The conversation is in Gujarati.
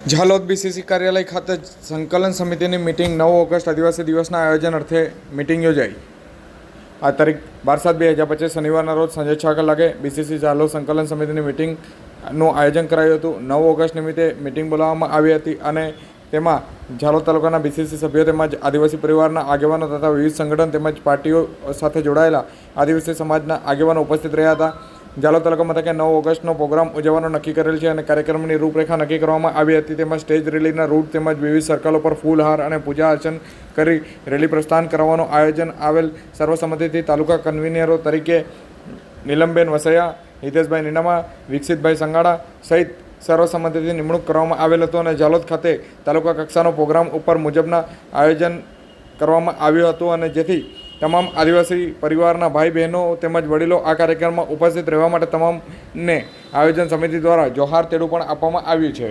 ઝાલોદ બીસીસી કાર્યાલય ખાતે સંકલન સમિતિની મિટિંગ નવ ઓગસ્ટ આદિવાસી દિવસના આયોજન અર્થે મિટિંગ યોજાઈ. આ તારીખ બાર સાત બે હજાર પચીસ શનિવારના રોજ સાંજે છ કલાકે બીસીસી ઝાલોદ સંકલન સમિતિની મિટિંગનું આયોજન કરાયું હતું. નવ ઓગસ્ટ નિમિત્તે મિટિંગ બોલાવવામાં આવી હતી અને તેમાં ઝાલોદ તાલુકાના બીસીસી સભ્યો તેમજ આદિવાસી પરિવારના આગેવાનો તથા વિવિધ સંગઠન તેમજ પાર્ટીઓ સાથે જોડાયેલા આદિવાસી સમાજના આગેવાનો ઉપસ્થિત રહ્યા હતા. ઝાલોદ તાલુકા મથકે નવ ઓગસ્ટનો પ્રોગ્રામ ઉજવવાનો નક્કી કરેલ છે અને કાર્યક્રમની રૂપરેખા નક્કી કરવામાં આવી હતી. તેમાં સ્ટેજ રેલીના રૂટ તેમજ વિવિધ સર્કલો પર ફૂલહાર અને પૂજા અર્ચન કરી રેલી પ્રસ્થાન કરવાનું આયોજન આવેલ સર્વસંમતિથી તાલુકા કન્વીનરો તરીકે નીલમબેન વસૈયા, હિતેશભાઈ નીનામા, વિકસિતભાઈ સંગાડા સહિત સર્વસંમતિથી નિમણૂક કરવામાં આવેલ હતો અને ઝાલોદ ખાતે તાલુકા કક્ષાનો પ્રોગ્રામ ઉપર મુજબના આયોજન કરવામાં આવ્યું હતું અને જેથી તમામ આદિવાસી પરિવારના ભાઈ બહેનો તેમજ વડીલો આ કાર્યક્રમમાં ઉપસ્થિત રહેવા માટે તમામને આયોજન સમિતિ દ્વારા જોહાર તેડું પણ આપવામાં આવ્યું છે.